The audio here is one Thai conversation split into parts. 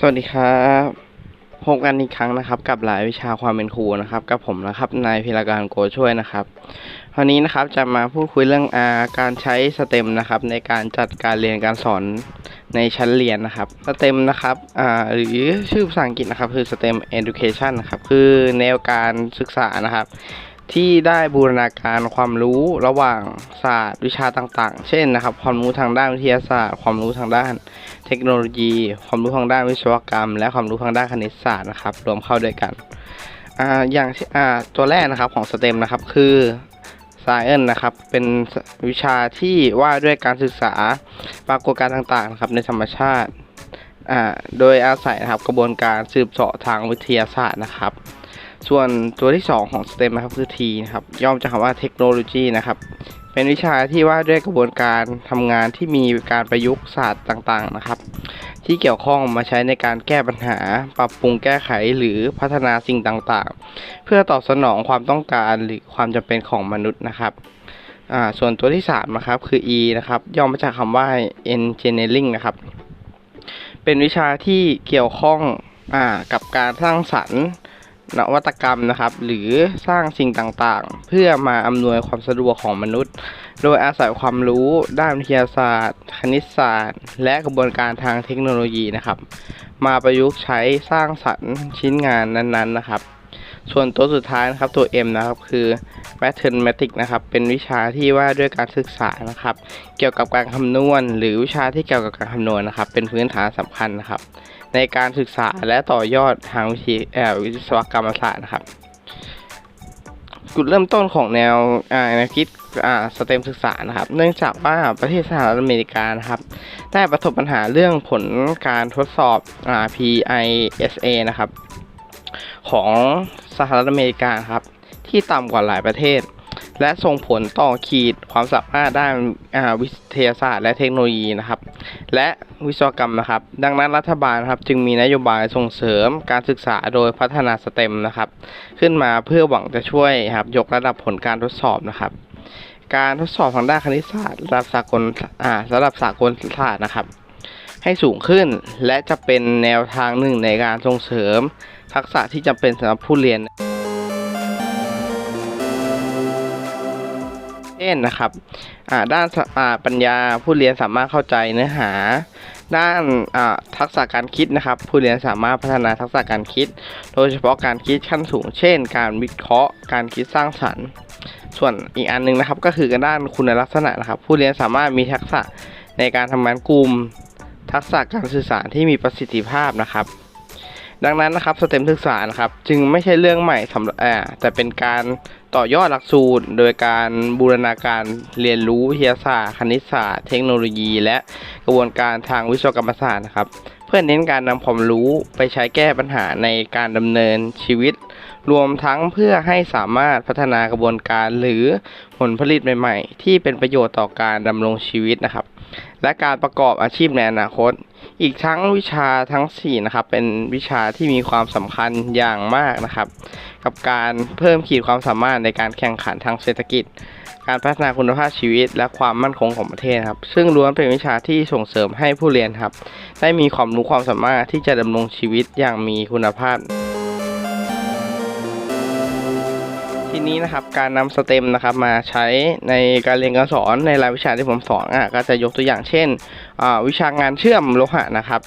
สวัสดีครับพบกันอีกครั้งนะครับ กับหลายวิชาความเป็นครูนะครับ กับผมนะครับนายพิรการโกช่วยนะครับวันนี้นะครับจะมาพูดคุยเรื่องอาการใช้สเต็มนะครับ ในการจัดการเรียนการสอนในชั้นเรียนนะครับสเต็มนะครับอ่าหรือชื่อภาษาอังกฤษนะครับ คือ STEM Education นะครับ คือแนวการศึกษานะครับ ที่ได้บูรณาการความรู้ระหว่างศาสตร์วิชาต่างๆ เช่นนะครับ ความรู้ทางด้านวิทยาศาสตร์ ความรู้ทางด้าน เทคโนโลยี ความรู้ทางด้านวิศวกรรม และความรู้ทางด้านคณิตศาสตร์นะครับ รวมเข้าด้วยกันอ่าอย่างอ่าตัวแรกนะครับของ STEM นะครับคือ Science นะครับ เป็นวิชาที่ว่าด้วยการศึกษาปรากฏการณ์ต่างๆนะครับในธรรมชาติอ่าโดยอาศัยนะครับกระบวนการสืบเสาะทางวิทยาศาสตร์นะครับ ส่วนตัวที่ 2 ของ STEM นะครับคือ T นะครับย่อมจากคำว่าเทคโนโลยีนะครับเป็นวิชาที่ว่าด้วยกระบวนการทำงานที่มีการประยุกต์ศาสตร์ต่างๆนะครับ ที่เกี่ยวข้องมาใช้ในการแก้ปัญหา ปรับปรุงแก้ไขหรือพัฒนาสิ่งต่างๆ เพื่อตอบสนองความต้องการหรือความจำเป็นของมนุษย์นะครับส่วนตัวที่3นะครับคือ E นะครับย่อมาจากคำว่า engineering นะครับ เป็นวิชาที่เกี่ยวข้องอกับการสร้างสรรค์ นวัตกรรมนะครับ หรือสร้างสิ่งต่างๆ เพื่อมาอำนวยความสะดวกของมนุษย์ โดยอาศัยความรู้ด้านวิทยาศาสตร์ คณิตศาสตร์ และกระบวนการทางเทคโนโลยีนะครับ มาประยุกต์ใช้สร้างสรรค์ชิ้นงานนั้นๆนะครับ ส่วนตัวสุดท้ายนะครับตัว M นะครับคือ Mathematics นะครับเป็นวิชาที่ว่าด้วยการศึกษานะครับ เกี่ยวกับการคำนวณ หรือวิชาที่เกี่ยวกับการคำนวณนะครับ เป็นพื้นฐานสำคัญนะครับ ในการศึกษาและต่อยอดทางวิธีวิศวกรรมศาสตร์นะครับจุดเริ่มต้นของแนวแนวคิดสเต็มศึกษานะครับ เนื่องจากว่าประเทศสหรัฐอเมริกานะครับ ได้ประสบปัญหาเรื่องผลการทดสอบอ PISA นะครับ ของ สหรัฐอเมริกาครับ ที่ต่ำกว่าหลายประเทศ และส่งผลต่อขีดความสามารถด้านาวิทยาศาสตร์ และเทคโนโลยีนะครับ และวิศวกรรมนะครับ ดังนั้นรัฐบาลครับจึงมีนโยบายส่งเสริมการศึกษาโดยพัฒนาสเต็มนะครับ ขึ้นมาเพื่อหวังจะช่วยครับยกระดับผลการทดสอบนะครับการทดสอบทางด้านคณิตศาสตร์ระดับสากลอ่าระดับสากลศาสตร์นะครับ ให้สูงขึ้น และจะเป็นแนวทางหนึ่งในการส่งเสริม ทักษะที่จำเป็นสำหรับผู้เรียนเช่นนะครับด้านปัญญาผู้เรียนสามารถเข้าใจเนื้อหา ด้านทักษะการคิดนะครับ ผู้เรียนสามารถพัฒนาทักษะการคิด โดยเฉพาะการคิดขั้นสูง เช่น การวิเคราะห์ การคิดสร้างสรรค์ ส่วนอีกอันหนึงนะครับก็คือด้านคุณลักษณะนะครับ ผู้เรียนสามารถมีทักษะในการทำงานกลุ่ม ทักษะการสื่อสารที่มีประสิทธิภาพนะครับ ดังนั้นนะครับสเต็มศึกษานะครับจึงไม่ใช่เรื่องใหม่สำหรับอ่าแต่เป็นการต่อยอดหลักสูตร โดยการบูรณาการเรียนรู้วิทยาศาสตร์ คณิตศาสตร์ เทคโนโลยี และกระบวนการทางวิศวกรรมศาสตร์นะครับ เพื่อเน้นการนำความรู้ไปใช้แก้ปัญหาในการดำเนินชีวิต รวมทั้งเพื่อให้สามารถพัฒนากระบวนการหรือผลผลิตใหม่ ๆ ที่เป็นประโยชน์ต่อการดำรงชีวิตนะครับ และการประกอบอาชีพในอนาคต อีกทั้งวิชาทั้ง4นะครับเป็นวิชาที่มีความสำคัญอย่างมากนะครับ กับการเพิ่มขีดความสามารถในการแข่งขันทางเศรษฐกิจ การพัฒนาคุณภาพชีวิต และความมั่นคงของประเทศครับ ซึ่งล้วนเป็นวิชาที่ส่งเสริมให้ผู้เรียนครับ ได้มีความรู้ความสามารถที่จะดำรงชีวิตอย่างมีคุณภาพ ทีนี้นะครับการนำสเต็มนะครับมาใช้ในการเรียนการสอนในรายวิชาที่ผมสอนอะก็จะยกตัวอย่างเช่นวิชางานเชื่อมโลหะนะครับ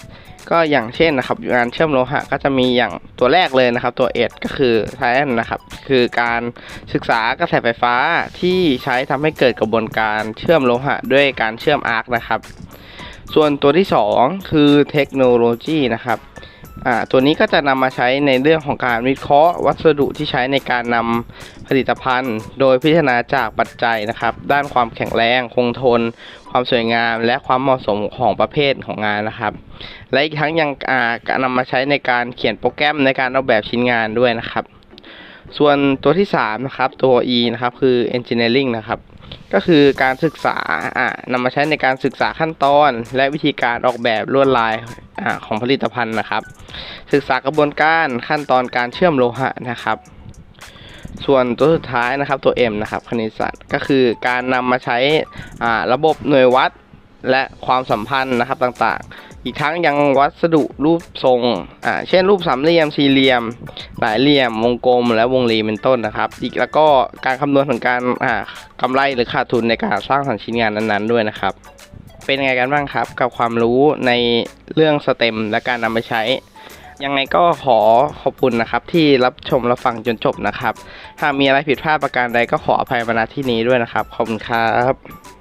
ก็อย่างเช่นนะครับงานเชื่อมโลหะก็จะมีอย่างตัวแรกเลยนะครับ ตัวเอ็ดก็คือไทแอนนะครับคือการศึกษากระแสไฟฟ้าที่ใช้ทำให้เกิดกระบวนการเชื่อมโลหะ ด้วยการเชื่อมอาร์คนะครับ ส่วนตัวที่สองคือเทคโนโลยีนะครับ ตัวนี้ก็จะนำมาใช้ในเรื่องของการวิเคราะห์ วัสดุที่ใช้ในการนำผลิตภัณฑ์ โดยพิจารณาจากปัจจัยนะครับ ด้านความแข็งแรง คงทน ความสวยงาม และความเหมาะสมของประเภทของงานนะครับ และอีกทั้งยังอ่านำมาใช้ในการเขียนโปรแกรมในการออกแบบชิ้นงานด้วยนะครับ ส่วนตัวที่3นะครับตัว E นะครับคือ engineering นะครับ ก็คือการศึกษาอ่านำมาใช้ในการศึกษาขั้นตอน และวิธีการออกแบบลวดลายอาของผลิตภัณฑ์นะครับ ศึกษากระบวนการขั้นตอนการเชื่อมโลหะนะครับ ส่วนตัวสุดท้ายนะครับตัว M นะครับคณิตศาสตร์ก็คือการนำมาใช้อ่าระบบหน่วยวัดและความสัมพันธ์นะครับต่างๆ อีกทั้งยังวัสดุรูปทรงอ่าเช่นรูปสามเหลี่ยมสี่เหลี่ยม หลายเหลี่ยมวงกลมและวงรีเป็นต้นนะครับ อีกแล้วก็การคำนวณถึงการอ่ากำไรหรือขาดทุนในการสร้างสรรค์ชิ้นงานนั้นๆด้วยนะครับ เป็นไงกันบ้างครับกับความรู้ในเรื่องสเต็มและการนำไปใช้ยังไงก็ขอขอบคุณนะครับ ที่รับชมรับฟังจนจบนะครับ หากมีอะไรผิดพลาดประการใดก็ขออภัยมาณที่นี้ด้วยนะครับ ขอบคุณครับ